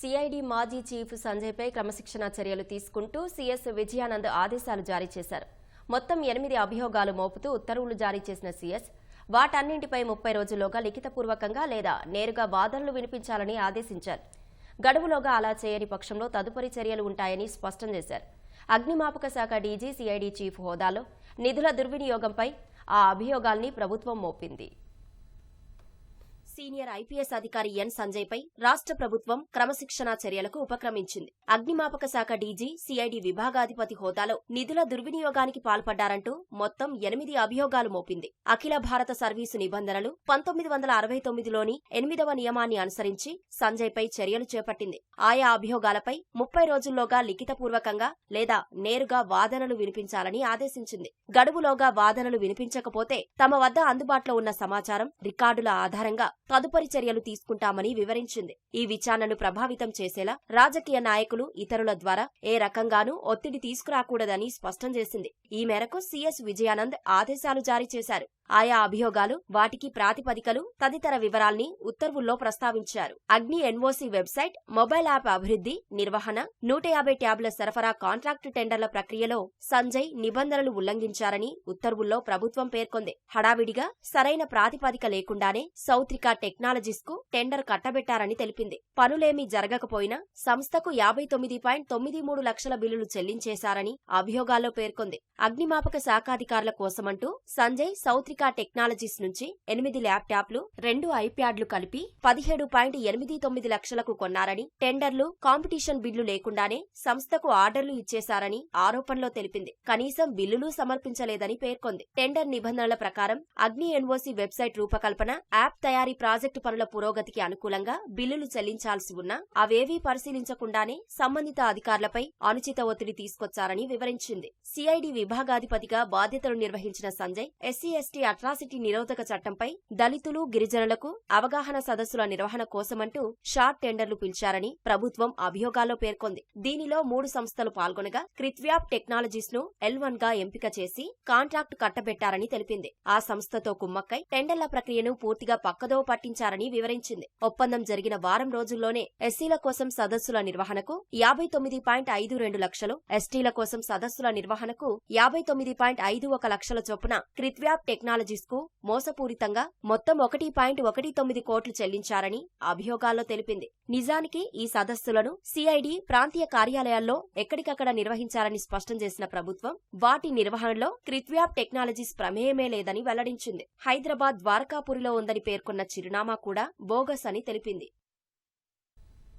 CID మాజీ chief సంజయ్పై క్రమశిక్షణా చర్యలు తీసుకుంటూ సీఎస్ విజయానంద్ ఆదేశాలు జారీ చేశారు. మొత్తం ఎనిమిది అభియోగాలు మోపుతూ ఉత్తర్వులు జారీ చేసిన సీఎస్ వాటన్నింటిపై ముప్పై రోజుల్లోగా లిఖితపూర్వకంగా లేదా నేరుగా వాదనలు వినిపించాలని ఆదేశించారు. గడువులోగా అలా చేయని పక్షంలో తదుపరి చర్యలు ఉంటాయని స్పష్టం చేశారు. అగ్నిమాపక శాఖ డీజీ సిఐడి చీఫ్ హోదాలో నిధుల దుర్వినియోగంపై ఆ అభియోగాల్ని ప్రభుత్వం మోపింది. సీనియర్ ఐపీఎస్ అధికారి ఎన్ సంజయ్ పై రాష్ట్ర ప్రభుత్వం క్రమశిక్షణా చర్యలకు ఉపక్రమించింది. అగ్నిమాపక శాఖ డీజీ సిఐడి విభాగాధిపతి హోదాలో నిధుల దుర్వినియోగానికి పాల్పడ్డారంటూ మొత్తం ఎనిమిది అభియోగాలు మోపింది. అఖిల భారత సర్వీసు నిబంధనలు పంతొమ్మిది వందల అరవై తొమ్మిదిలోని ఎనిమిదవ నియమాన్ని అనుసరించి సంజయ్ పై చర్యలు చేపట్టింది. ఆయా అభియోగాలపై ముప్పై రోజుల్లోగా లిఖితపూర్వకంగా లేదా నేరుగా వాదనలు వినిపించాలని ఆదేశించింది. గడువులోగా వాదనలు వినిపించకపోతే తమ వద్ద అందుబాటులో ఉన్న సమాచారం రికార్డుల ఆధారంగా తదుపరి చర్యలు తీసుకుంటామని వివరించింది. ఈ విచారణను ప్రభావితం చేసేలా రాజకీయ నాయకులు ఇతరుల ద్వారా ఏ రకంగానూ ఒత్తిడి తీసుకురాకూడదని స్పష్టం చేసింది. ఈ మేరకు సీఎస్ విజయానంద్ ఆదేశాలు జారీ చేశారు. ఆయా అభియోగాలు వాటికి ప్రాతిపదికలు తదితర వివరాల్ని ఉత్తర్వుల్లో ప్రస్తావించారు. అగ్ని ఎన్ఓసి వెబ్సైట్ మొబైల్ యాప్ అభివృద్ధి నిర్వహణ నూట యాభై ట్యాబ్ల సరఫరా కాంట్రాక్టు టెండర్ల ప్రక్రియలో సంజయ్ నిబంధనలు ఉల్లంఘించారని ఉత్తర్వుల్లో ప్రభుత్వం పేర్కొంది. హడావిడిగా సరైన ప్రాతిపదిక లేకుండానే సౌత్రిక టెక్నాలజీస్కు టెండర్ కట్టబెట్టారని తెలిపింది. పనులేమీ జరగకపోయినా సంస్థకు యాభై తొమ్మిది పాయింట్ తొమ్మిది మూడు లక్షల బిల్లులు చెల్లించేశారని అభియోగాల్లో పేర్కొంది. అగ్నిమాపక శాఖాధికారుల కోసమంటూ సంజయ్ సౌత్రిక టెక్నాలజీస్ నుంచి ఎనిమిది ల్యాప్టాప్లు రెండు ఐప్యాడ్లు కలిపి పదిహేడు పాయింట్ ఎనిమిది తొమ్మిది లక్షలకు కొన్నారని టెండర్లు కాంపిటీషన్ బిల్లు లేకుండానే సంస్థకు ఆర్డర్లు ఇచ్చేశారని ఆరోపణలో తెలిపింది. కనీసం బిల్లులు సమర్పించలేదని పేర్కొంది. టెండర్ నిబంధనల ప్రకారం అగ్ని ఎన్ఓసి వెబ్సైట్ రూపకల్పన యాప్ తయారీ ప్రాజెక్టు పనుల పురోగతికి అనుకూలంగా బిల్లులు చెల్లించాల్సి ఉన్నా అవేవీ పరిశీలించకుండానే సంబంధిత అధికారులపై అనుచిత ఒత్తిడి తీసుకొచ్చారని వివరించింది. సిఐడి విభాగాధిపతిగా బాధ్యతలు నిర్వహించిన సంజయ్ ఎస్సీ ఎస్టీ అట్రాసిటీ నిరోధక చట్టంపై దళితులు గిరిజనులకు అవగాహన సదస్సుల నిర్వహణ కోసమంటూ షార్ట్ టెండర్లు పిలిచారని ప్రభుత్వం అభియోగాల్లో పేర్కొంది. దీనిలో మూడు సంస్థలు పాల్గొనగా క్రిత్వ్యాప్ టెక్నాలజీస్ను ఎల్ వన్గా ఎంపిక చేసి కాంట్రాక్టు కట్టబెట్టారని తెలిపింది. ఆ సంస్థతో కుమ్మక్కై టెండర్ల ప్రక్రియను పూర్తిగా పక్కదో పట్టించారని వివరించింది. ఒప్పందం జరిగిన వారం రోజుల్లోనే ఎస్సీల కోసం సదస్సుల నిర్వహణకు యాభై తొమ్మిది పాయింట్ ఐదు రెండు లక్షలు ఎస్టీల కోసం సదస్సుల నిర్వహణకు యాభై తొమ్మిది పాయింట్ ఐదు ఒక లక్షల చొప్పున క్రిత్వ్యాప్ టెక్నాలజీ కు మోసపూరితంగా మొత్తం ఒకటి పాయింట్ ఒకటి తొమ్మిది కోట్లు చెల్లించారని అభియోగాల్లో తెలిపింది. నిజానికి ఈ సదస్సులను సిఐడి ప్రాంతీయ కార్యాలయాల్లో ఎక్కడికక్కడ నిర్వహించారని స్పష్టం చేసిన ప్రభుత్వం వాటి నిర్వహణలో క్రిత్వ్యాప్ టెక్నాలజీస్ ప్రమేయమే లేదని వెల్లడించింది. హైదరాబాద్ ద్వారకాపురిలో ఉందని పేర్కొన్న చిరునామా కూడా బోగస్ అని తెలిపింది.